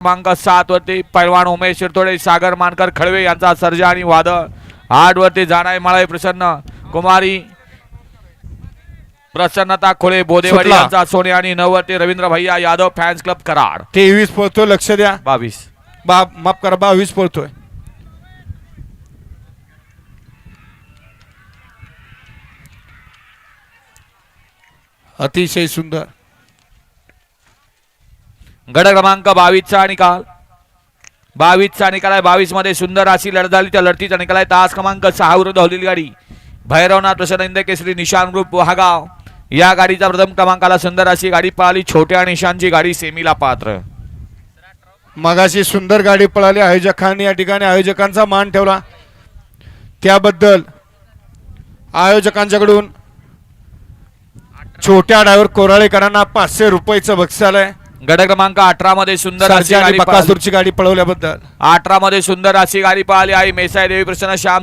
क्रमांक सात वरती पैलवान उमेश शिरतोडे सागर मानकर खळवे यांचा सर्जा आणि वादळ. आठ वरती जाणाई माळाई प्रसन्न कुमारी प्रसन्नता खोळे बोदेवाडी सुटला. यांचा सोने आणि नऊ वरती रवींद्र भैया यादव फॅन्स क्लब कराड. तेवीस पळतोय लक्ष द्या. बावीस. बा माफ करा बावीस पळतोय. अतिशय सुंदर. गड क्रमांक बावीसचा निकाल बावीसचा निकाल आहे. बावीसमध्ये सुंदर अशी लढत झाली. त्या लढतीचा निकाल आहे. तास क्रमांक सहा विरुद्ध हौलेली गाडी. भैरवनाथ प्रसन्न केसरी निशान ग्रुप वहागाव. या गाडीचा प्रथम क्रमांकाला सुंदर अशी गाडी पळाली. छोट्या निशांची गाडी सेमीला पात्र. मगाशी सुंदर गाडी पळाली. आयोजकांनी या ठिकाणी आयोजकांचा मान ठेवला. त्याबद्दल आयोजकांच्याकडून छोट्या डायव्हर कोराळेकरांना पाचशे रुपयेचं रुपयाचं आहे गड क्रमांक अठरा मध्ये सुंदर अशी गाडी बकासूरची गाडी पळवल्याबद्दल. अठरा मध्ये सुंदर अशी गाडी पळाली आहे मेसाई देवी प्रसन्न श्याम